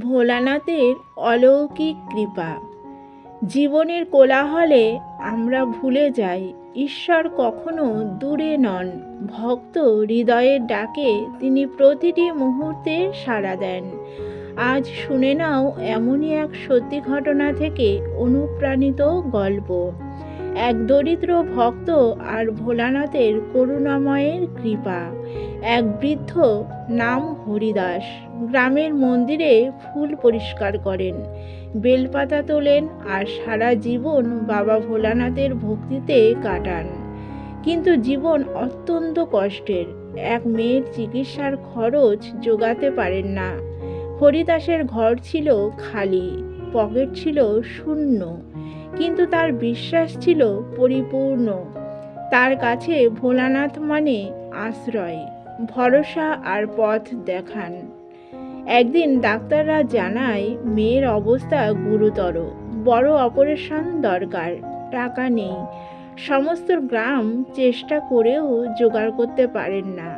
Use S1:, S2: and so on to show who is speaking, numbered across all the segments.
S1: ভোলানাথের অলৌকিক কৃপা। জীবনের কোলাহলে আমরা ভুলে যাই, ঈশ্বর কখনো দূরে নন। ভক্ত হৃদয়ের ডাকে তিনি প্রতিটি মুহূর্তে সাড়া দেন। আজ শুনে নাও এমনই এক সত্যি ঘটনা থেকে অনুপ্রাণিত গল্প। এক দরিদ্র ভক্ত আর ভোলানাথের করুণাময়ের কৃপা। এক বৃদ্ধ নাম হরিদাস। গ্রামের মন্দিরে ফুল পরিষ্কার করেন। বেলপাতা তোলেন আর সারা জীবন বাবা ভোলানাথের ভক্তিতে কাটান। কিন্তু জীবন অত্যন্ত কষ্টের। এক মেয়ের চিকিৎসার খরচ জোগাতে পারেন না। হরিদাসের ঘর ছিল খালি। পকেট ছিল শূন্য, কিন্তু তার বিশ্বাস ছিল পরিপূর্ণ। তার কাছে ভোলানাথ মানে আশ্রয়, ভরসা আর পথ দেখান। একদিন ডাক্তাররা জানায়, মেয়ের অবস্থা গুরুতর, বড় অপারেশন দরকার, টাকা নেই। সমস্ত গ্রাম চেষ্টা করেও জোগাড় করতে পারেন না।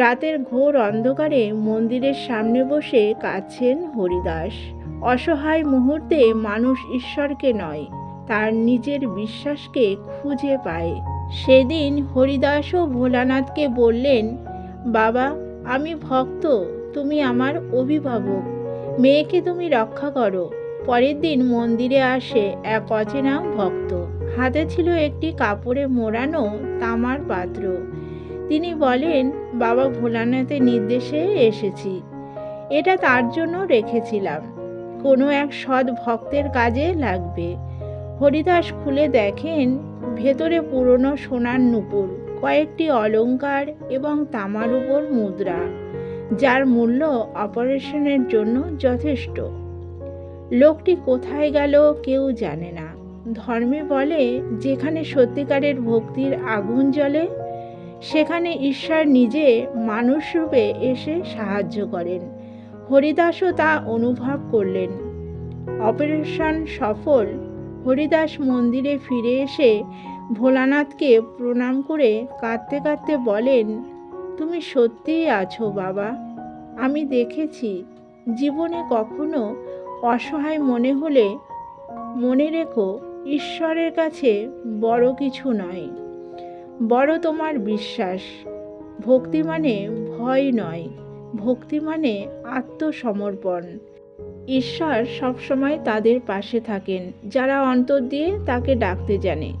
S1: রাতের ঘোর অন্ধকারে মন্দিরের সামনে বসে কাঁদছেন হরিদাস। অসহায় মুহূর্তে মানুষ ঈশ্বরকে নয়, তার নিজের বিশ্বাসকে খুঁজে পায়। সেদিন হরিদাসও ভোলানাথকে বললেন, বাবা, আমি ভক্ত, তুমি আমার অভিভাবক। মেয়েকে তুমি রক্ষা করো। পরের দিন মন্দিরে আসে এক অচেনা ভক্ত। হাতে ছিল একটি কাপড়ে মোড়ানো তামার পাত্র। তিনি বলেন, বাবা, ভোলানাথের নির্দেশে এসেছি। এটা তার জন্য রেখেছিলাম। কোনো এক সৎ ভক্তের কাজে লাগবে। হরিদাস খুলে দেখেন, ভেতরে পুরনো সোনার নুপুর, কয়েকটি অলংকার এবং তামার উপর মুদ্রা, যার মূল্য অপারেশনের জন্য যথেষ্ট। লোকটি কোথায় গেল কেউ জানে না। ধর্মে বলে, যেখানে সত্যিকারের ভক্তির আগুন জ্বলে, সেখানে ঈশ্বর নিজে মানুষ রূপে এসে সাহায্য করেন। হরিদাসও তা অনুভব করলেন। অপারেশন সফল, হরিদাস মন্দিরে ফিরে এসে ভোলানাথকে প্রণাম করে কাঁদতে কাঁদতে বলেন, তুমি সত্যিই আছো বাবা। আমি দেখেছি, জীবনে কখনো অসহায় মনে হলে মনে রেখো, ঈশ্বরের কাছে বড় কিছু নয়। বড় তোমার বিশ্বাস। ভক্তি মানে ভয় নয়। ভক্তি মানে আত্মসমর্পণ। ঈশ্বর সবসময় তাদের পাশে থাকেন যারা অন্তর দিয়ে তাকে ডাকতে জানে।